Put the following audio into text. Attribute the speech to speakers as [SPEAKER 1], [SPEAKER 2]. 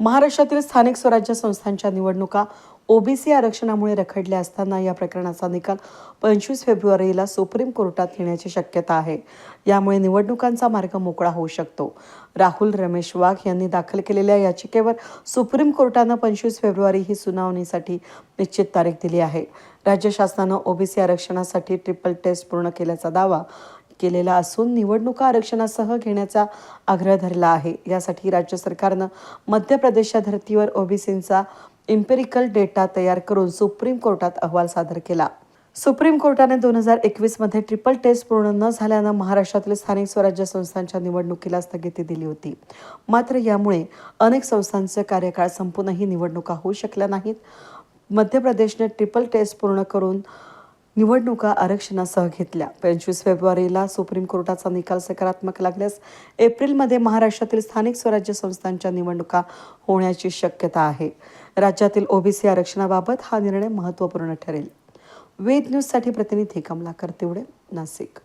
[SPEAKER 1] महाराष्ट्रातील स्थानिक स्वराज्य संस्थांच्या निवडणुका ओबीसी आरक्षणामुळे रखडल्या असताना या प्रकरणाचा निकाल पंचवीस फेब्रुवारीला सुप्रीम कोर्टात येण्याची शक्यता आहे. यामुळे निवडणुकांचा मार्ग मोकळा होऊ शकतो. राहुल रमेश वाघ यांनी दाखल केलेल्या याचिकेवर सुप्रीम कोर्टानं पंचवीस फेब्रुवारी ही सुनावणीसाठी निश्चित तारीख दिली आहे. राज्य शासनानं ओबीसी आरक्षणासाठी ट्रिपल टेस्ट पूर्ण केल्याचा दावा केलेला असून निवडणुका आरक्षणासह घेण्याचा आग्रह धरला आहे. यासाठी राज्य सरकारनं मध्य प्रदेशच्या धर्तीवर ओबीसींचा इम्पेरिकल डेटा तयार करून सुप्रीम कोर्टात अहवाल सादर केला. सुप्रीम कोर्टाने दोन हजार एकवीसमध्ये ट्रिपल टेस्ट पूर्ण न झाल्यानं महाराष्ट्रातील स्थानिक स्वराज्य संस्थांच्या निवडणुकीला स्थगिती दिली होती. मात्र यामुळे अनेक संस्थांचे कार्यकाळ संपूनही निवडणुका होऊ शकल्या नाहीत. मध्य प्रदेशने ट्रिपल टेस्ट पूर्ण करून निवडणुका आरक्षणासह घेतल्या. पंचवीस फेब्रुवारीला सुप्रीम कोर्टाचा निकाल सकारात्मक लागल्यास एप्रिलमध्ये महाराष्ट्रातील स्थानिक स्वराज्य संस्थांच्या निवडणुका होण्याची शक्यता आहे. राज्यातील ओबीसी आरक्षणाबाबत हा निर्णय महत्त्वपूर्ण ठरेल. वेद न्यूजसाठी प्रतिनिधी कमलाकर तेवढे नाशिक.